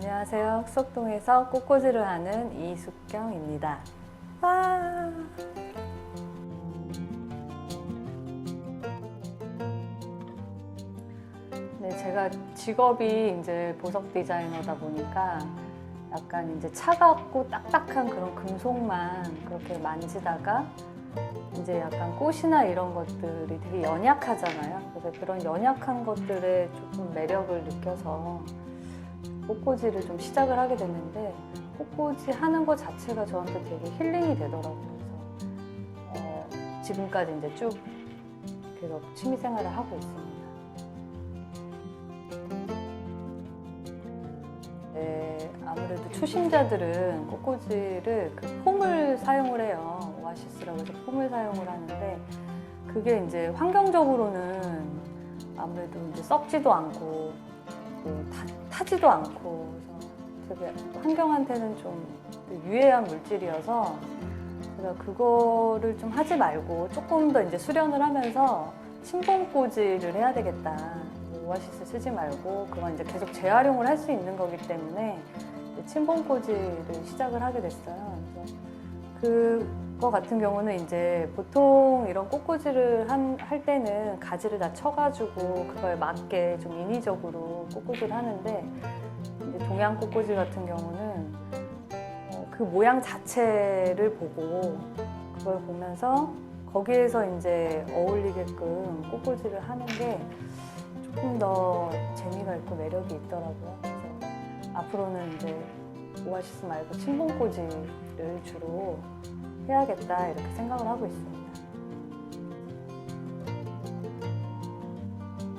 안녕하세요. 흑석동에서 꽃꽂이를 하는 이숙경입니다. 와. 네, 제가 직업이 이제 보석 디자이너다 보니까 약간 이제 차갑고 딱딱한 그런 금속만 그렇게 만지다가 이제 약간 꽃이나 이런 것들이 되게 연약하잖아요. 그래서 그런 연약한 것들에 조금 매력을 느껴서 꽃꽂이를 좀 시작을 하게 됐는데 꽃꽂이 하는 것 자체가 저한테 되게 힐링이 되더라고요. 그래서 어, 지금까지 이제 쭉 계속 취미 생활을 하고 있습니다. 네, 아무래도 초심자들은 꽃꽂이를 그 폼을 사용을 해요. 오아시스라고 해서 폼을 사용을 하는데 그게 이제 환경적으로는 아무래도 이제 썩지도 않고 또 타, 타지도 않고 그래서 되게 환경한테는 좀 유해한 물질이어서 제가 그거를 좀 하지 말고 조금 더 이제 수련을 하면서 침봉꽂이를 해야 되겠다. 오아시스 쓰지 말고 그건 이제 계속 재활용을 할 수 있는 거기 때문에 침봉꽂이를 시작을 하게 됐어요. 그래서 그 거 같은 경우는 이제 보통 이런 꽃꽂이를 한, 할 때는 가지를 다 쳐가지고 그거에 맞게 좀 인위적으로 꽃꽂이를 하는데 동양 꽃꽂이 같은 경우는 어, 그 모양 자체를 보고 그걸 보면서 거기에서 이제 어울리게끔 꽃꽂이를 하는 게 조금 더 재미가 있고 매력이 있더라고요. 그래서 앞으로는 이제 오아시스 말고 침봉꽂이를 주로 해야겠다 이렇게 생각을 하고 있습니다.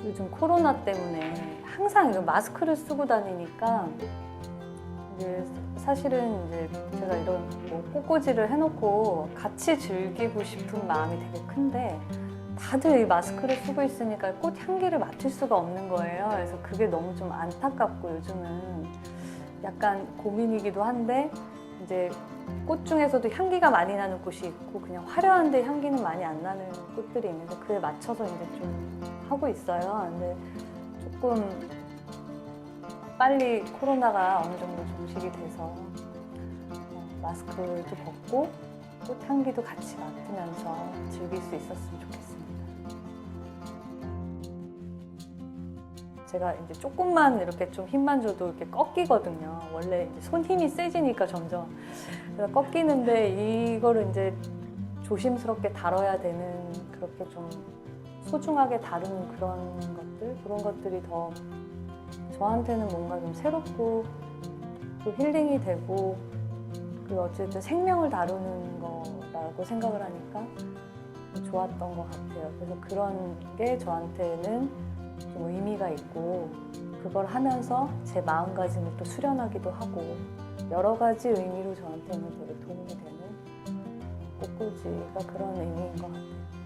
요즘 코로나 때문에 항상 마스크를 쓰고 다니니까 이제 사실은 이제 제가 이런 뭐 꽃꽂이를 해놓고 같이 즐기고 싶은 마음이 되게 큰데 다들 이 마스크를 쓰고 있으니까 꽃 향기를 맡을 수가 없는 거예요. 그래서 그게 너무 좀 안타깝고 요즘은 약간 고민이기도 한데 이제 꽃 중에서도 향기가 많이 나는 꽃이 있고 그냥 화려한데 향기는 많이 안 나는 꽃들이 있는데 그에 맞춰서 이제 좀 하고 있어요. 근데 조금 빨리 코로나가 어느 정도 종식이 돼서 어, 마스크도 벗고 꽃 향기도 같이 맡으면서 즐길 수 있었으면 좋겠습니 제가 이제 조금만 이렇게 좀 힘만 줘도 이렇게 꺾이거든요. 원래 손 힘이 세지니까 점점 그래서 꺾이는데 이거를 이제 조심스럽게 다뤄야 되는 그렇게 좀 소중하게 다루는 그런 것들 그런 것들이 더 저한테는 뭔가 좀 새롭고 또 힐링이 되고 그리고 어쨌든 생명을 다루는 거라고 생각을 하니까 좋았던 것 같아요. 그래서 그런 게 저한테는 좀 의미가 있고 그걸 하면서 제 마음가짐을 또 수련하기도 하고 여러 가지 의미로 저한테는 되게 도움이 되는 꽃꽂이가 그런 의미인 것 같아요.